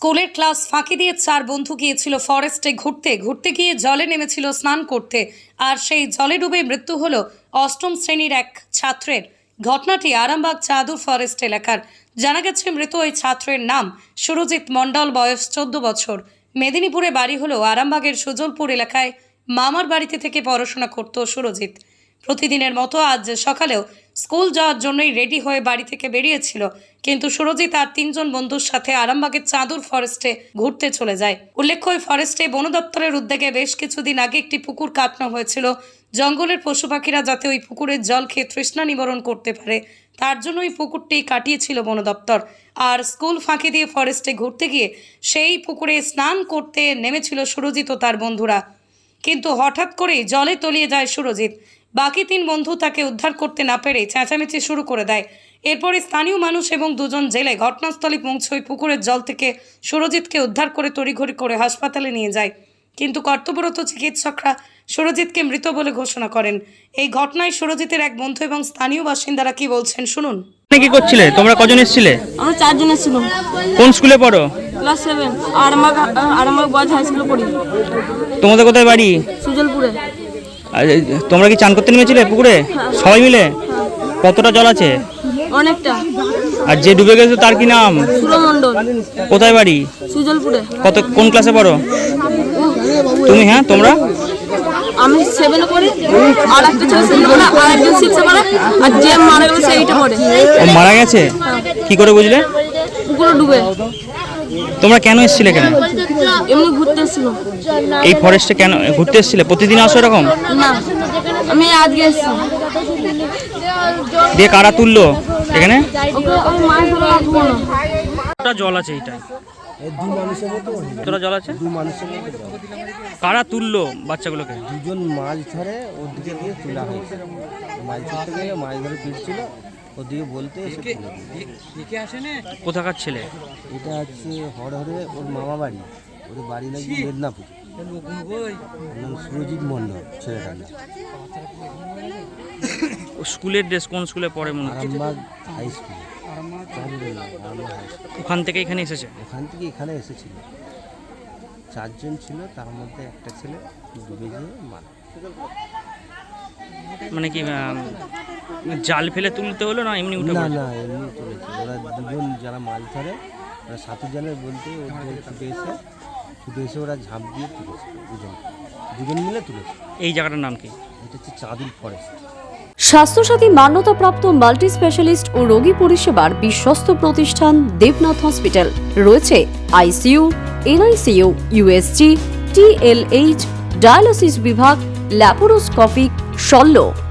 স্কুলের ক্লাস ফাঁকি দিয়ে চার বন্ধু গিয়েছিল ফরেস্টে ঘুরতে। ঘুরতে গিয়ে জলে নেমেছিল, স্নান করতে। আর সেই জলে ডুবে মৃত্যু হলো অষ্টম শ্রেণির এক ছাত্রের। ঘটনাটি আরামবাগ চাদুর ফরেস্ট এলাকার। জানা গেছে, মৃত ওই ছাত্রের নাম সুরজিৎ মণ্ডল, বয়স চোদ্দ বছর। মেদিনীপুরে বাড়ি হলো আরামবাগের সুজলপুর এলাকায়। মামার বাড়িতে থেকে পড়াশোনা করত সুরজিৎ। প্রতিদিনের মতো আজ সকালেও স্কুল যাওয়ার জন্যই রেডি হয়ে বাড়ি থেকে বেরিয়েছিল। কিন্তু সুরজিৎ আর তিনজন বন্ধুর সাথে আরামবাগের চাঁদুর ফরেস্টে ঘুরতে চলে যায়। উল্লেখ্য, ওই ফরেস্টে বন দপ্তরের উদ্যোগে বেশ কিছুদিন আগে একটি পুকুর কাটানো হয়েছিল। জঙ্গলের পশু পাখিরা যাতে ওই পুকুরের জল খেয়ে তৃষ্ণা নিবারণ করতে পারে, তার জন্য ওই পুকুরটি কাটিয়েছিল বন দপ্তর। আর স্কুল ফাঁকি দিয়ে ফরেস্টে ঘুরতে গিয়ে সেই পুকুরে স্নান করতে নেমেছিল সুরজিৎ ও তার বন্ধুরা। কিন্তু হঠাৎ করেই জলে তলিয়ে যায় সুরজিৎ। বাকি তিন বন্ধু তাকে উদ্ধার করতে না পেরে চেঁচামেচি শুরু করে দেয়। এরপরে স্থানীয় মানুষ এবং দুজন জেলে ঘটনাস্থলে পৌঁছে ওই পুকুরের জল থেকে সুরজিৎকে উদ্ধার করে তড়িঘড়ি করে হাসপাতালে নিয়ে যায়। কিন্তু কর্তব্যরত চিকিৎসকরা সুরজিৎকে মৃত বলে ঘোষণা করেন। এই ঘটনায় সুরজিতের এক বন্ধু এবং স্থানীয় বাসিন্দারা কি বলছেন শুনুন। কি করছিলে? তোমরা কজন এসেছিলে? আমরা চারজন ছিলাম কোন স্কুলে পড়ো? Class seven Arambagh Arambagh boys high স্কুলে পড়ি। তোমাদের কোথায় বাড়ি? সুজলপুরে। তোমরা কি চান করতে নেমেছিলে পুকুরে? সবাই মিলে? কতটা জল আছে? অনেকটা। আর যে ডুবে গেছে তার কি নাম? সুরমণ্ডল। কোথায় বাড়ি? সুজলপুরে। কত কোন ক্লাসে পড়ো? তুমি হ্যাঁ তোমরা? আমি সেভেনে পড়ি আর একটা ছেলে সেভেনে পড়ে আর একজন সিক্সে পড়ে আর যে মারা গেছে এইটে পড়ে। ও মারা গেছে? কি করে বুঝলে? পুকুরে ডুবে। তোমরা কেন এসেছিলে এখানে? এমনি ঘুরতে এসেছিল। এই ফরেস্টে কেন ঘুরতে এসেছিলে? প্রতিদিন আসো এরকম? না আমি আজকে এসেছি। দিয়ে কারা তুললো এখানে? জল আছে এইটাই এই দু মানুষের মতো কতটা জল আছে? দু মানুষের কারা তুললো বাচ্চাগুলোকে? দুজন মাছ ধরে ওর দিকে দিয়ে তোলা হয়েছে। মাছ ধরতে গেলে মাছ ধরে ফিরছিল। ওদিকে বলতে এসে কোথাকার ছেলে? এটা হচ্ছে হরহরে ওর মামা বাড়ি। ওদের বাড়ি নাকি মেদিনীপুর। নাম সুরজিৎ মণ্ডল ছেলেটার নাম। ও স্কুলের ড্রেস কোন স্কুলে পড়ে মনে হচ্ছে? High school. ওখান থেকে এখানে এসেছে? ওখান থেকে এখানে এসেছিল। চারজন ছিল তার মধ্যে একটা ছেলে ডুবে গিয়ে মারা মানে কি জাল ফেলে তুলতে হলো না এমনি উঠে না না এমনি তুলেছে। ওরা দুজন যারা মাছ ধরে ওরা সাঁতার জানের বলতে ওদের ছুটে এসে ছুটে এসে ওরা ঝাঁপ দিয়ে তুলেছে দুজন। দুজন মিলে তুলেছে। এই জায়গাটার নাম কি? এটা হচ্ছে চাঁদুল ফরেস্ট। স্বাস্থ্যসাথী মান্যতাপ্রাপ্ত মাল্টি স্পেশালিস্ট ও রোগী পরিষেবার বিশ্বস্ত প্রতিষ্ঠান দেবনাথ হসপিটাল। রয়েছে ICU NICU USG TLH dialysis বিভাগ ল্যাপারোস্কোপিক শল্য।